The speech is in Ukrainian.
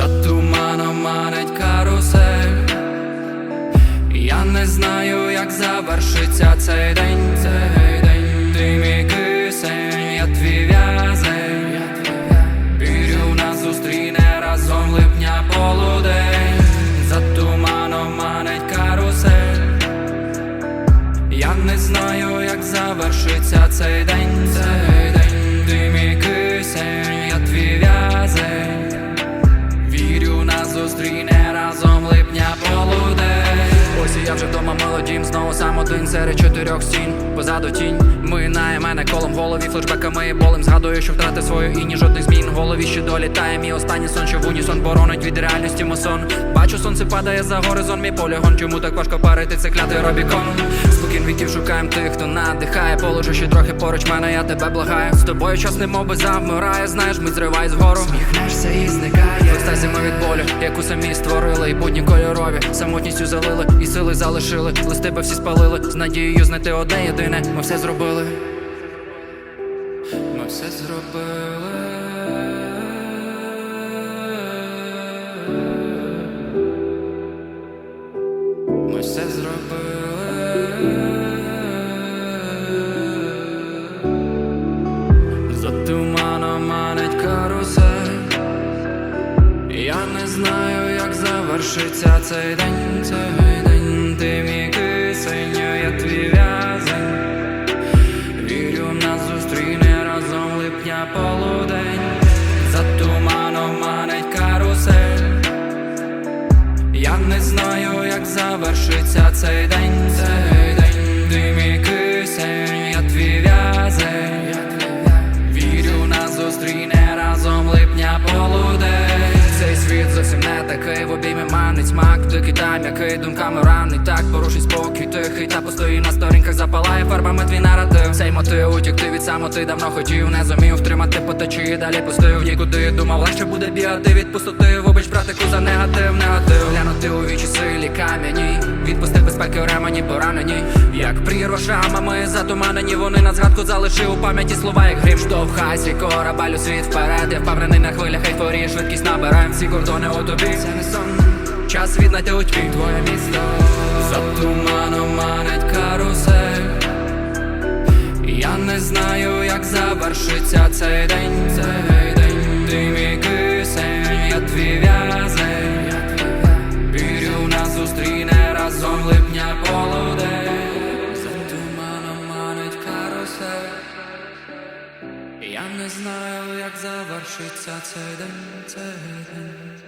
За туманом манить карусель. Я не знаю, як завершиться цей день, цей день. Ти мій кисень, я твій в'язень. Вірю, нас зустріне разом липня полудень. За туманом манить карусель. Я не знаю, як завершиться цей день. Цей я вже вдома молодім, знову сам один серед чотирьох стін. Позаду тінь минає мене колом в голові, флешбеками болем. Згадую, що втратив свою і ні жодних змін. Голові ще долітає мій останній сон, що в унісон боронить від реальності мусон. Бачу, сонце падає за горизонт, мій полігон. Чому так важко парити це клятий робікон? Спокін віків шукаєм тих, хто надихає. Положу ще трохи поруч мене, я тебе благаю. З тобою час немов би завмирає, знаєш, ми зриваєсь вгору. Сміхнешся і зникає. Яку самі створили, і будні кольорові, самотністю залили, і сили залишили. Листи би всі спалили, з надією знайти одне єдине. Ми все зробили. Ми все зробили. Ми все зробили. Знаю, як завершиться цей день, цей день, ти мій кисень, я твій в'язень. Вірю, нас зустріне разом липня полудень. За туманом манить карусель. Я не знаю, як завершиться цей день, світ зовсім не такий в обійми манить. Смак, та м'який думками ранить. Так порушить спокій тихий та постої на сторінках запалає. Фарбами твій наратив. Цей мотив утікти від самоти давно хотів, не зумів втримати по течії, далі пустив нікуди. Думав, легше буде бігати від пустоти. Вибач, братику, за негатив, негатив. Глянути у вічі силі кам'яні. Відпусти безпеки ремені поранені. Як прірва шрамами затуманені, вони на згадку залишив у пам'яті слова, як грім штовхайся, корабель у світ вперед. Я впевнений на хвилях ейфорії, швидкість набираєм всі кордони у тобі. Це не сон. Час віднайти у твій твоє місто. За туманом манить карусель. Я не знаю, як завершиться цей день, цей день, ти мій кисень, я твій в'язень. Вірю, нас зустріне разом липня полудень. За туманом манить карусель. Я не знаю, як завершиться цей день, цей день.